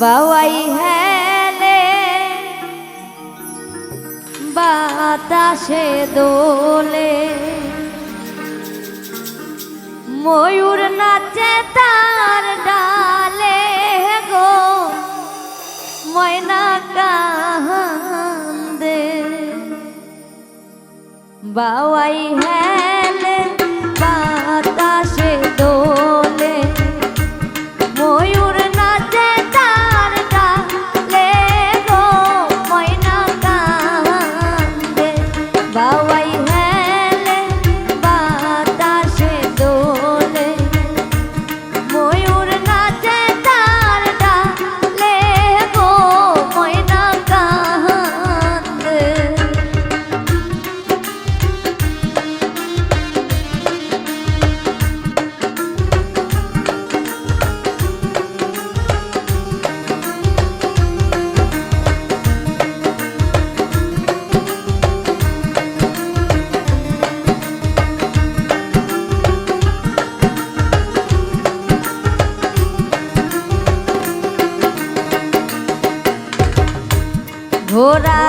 বাওয়াই হেলে বাতাসে দোলে। ময়ূর নাচে তা ঘোড়া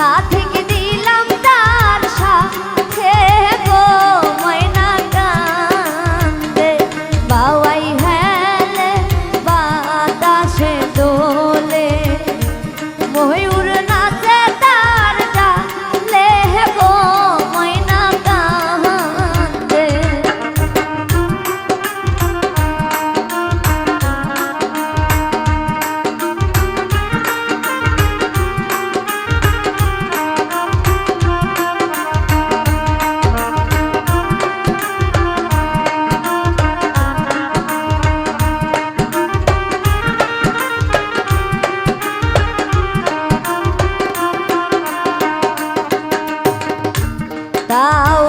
সাথে 나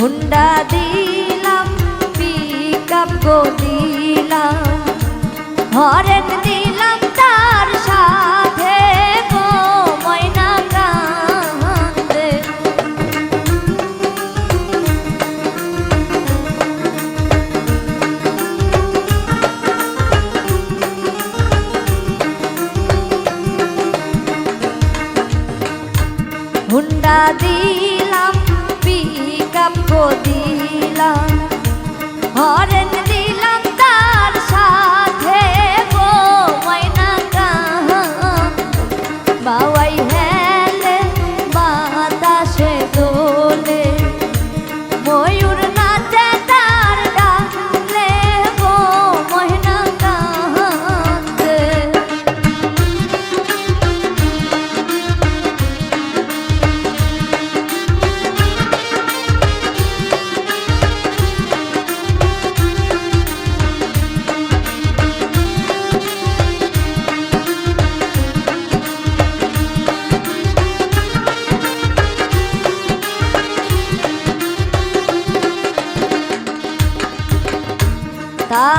হুন্ডা দিলাম পিক আপ গো দিলাম। হরেন দিলাম তার সাথে গো ময়না কান্দে হুন্ডা দিলাম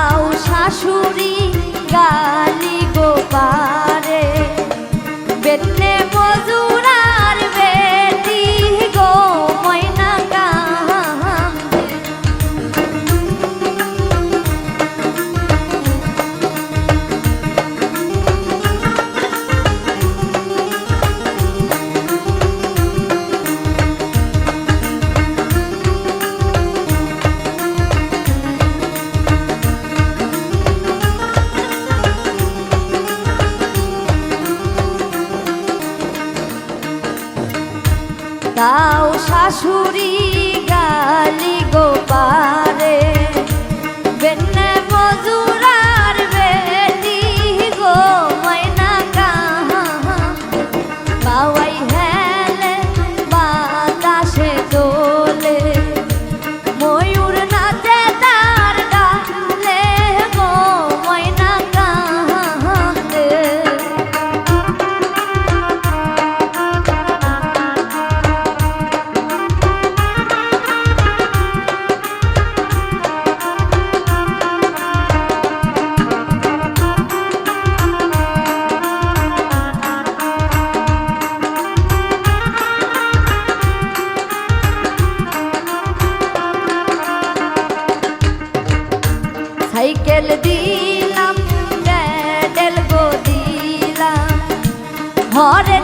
দাও শাশুড়ি গালি গোপারে। শাশুড়ি